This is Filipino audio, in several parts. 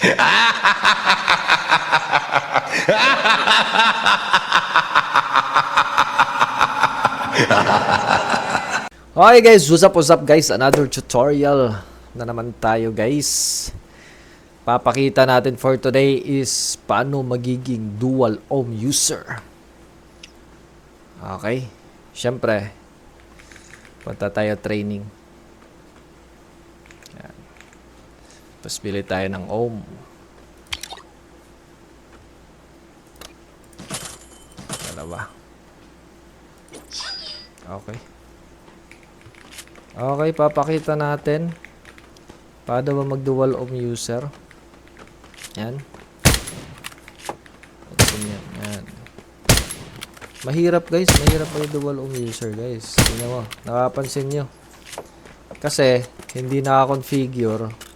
Okay guys, what's up, what's up guys? Another tutorial na naman tayo guys. Papakita natin for today is paano magiging dual ohm user. Okay. Siyempre, punta tayo training. Yan. Tapos bili tayo ng ohm. Dalawa. Okay. Okay, papakita natin paano ba mag-dual ohm user. Yan. Open. Mahirap guys, mahirap mag-dual ohm user guys. Tingnan mo, nakapansin nyo. Kasi, hindi naka-configure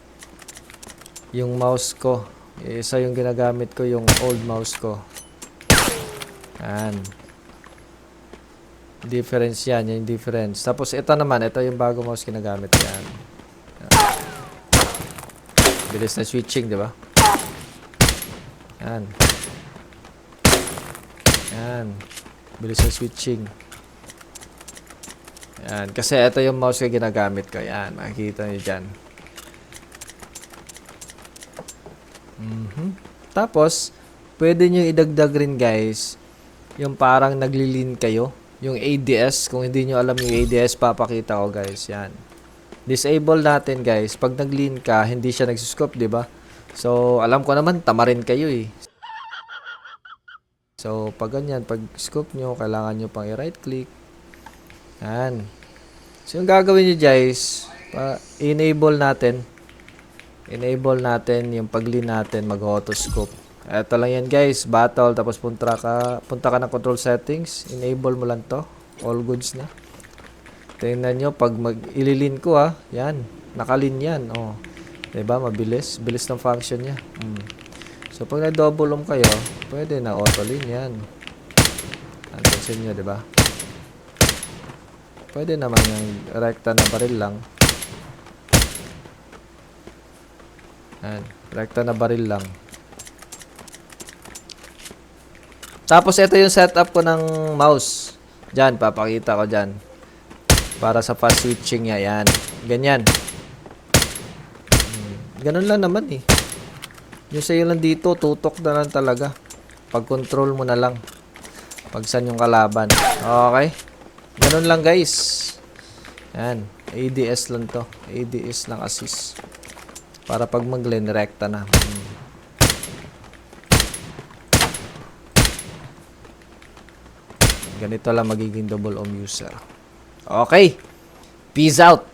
yung mouse ko. Isa yung ginagamit ko, yung old mouse ko. Yan. Difference yan, yung difference. Tapos ito naman, ito yung bago mouse ginagamit yan. Bilis na switching, di ba? Yan. Yan. Bilis na switching. Yan. Kasi ito yung mouse ko ginagamit ko. Yan. Makikita nyo dyan. Mhm. Tapos, pwede nyo idagdag rin guys, yung parang naglilin kayo. Yung ADS, kung hindi nyo alam yung ADS, papakita ko guys. Yan. Disable natin guys. Pag nag-lean ka, hindi siya nagsuscope, di ba? So, alam ko naman, tamarin kayo eh. So, pag ganyan, pag scope nyo, kailangan nyo pang i-right click. Yan. So, yung gagawin nyo guys, pa, enable natin. Enable natin yung pag-lean natin, mag-autoscope. Ito lang yan guys, battle, tapos punta ka, punta ka ng control settings, enable mo lang to, all goods na. Tingnan nyo, pag mag ililin ko ah, yan, nakalin yan, oh. 'Di ba mabilis, bilis ng function niya. Mm. So pag na-double ohm kayo, pwede na auto lean yan. Antasin nyo, 'di ba? Pwede naman yung rekta na baril lang. Yan, rekta na baril lang. Tapos ito yung setup ko ng mouse. Diyan, papakita ko diyan. Para sa fast switching niya, yan. Ganyan. Hmm, Ganun lang naman eh. Yung sa'yo lang dito, tutok na lang talaga. Pag-control mo na lang. Pag saan yung kalaban. Okay? Ganun lang guys. Yan. ADS lang to. ADS lang assist. Para pag mag-lane, rekta na. Ganito lang magiging double ohm user. Okay. Peace out.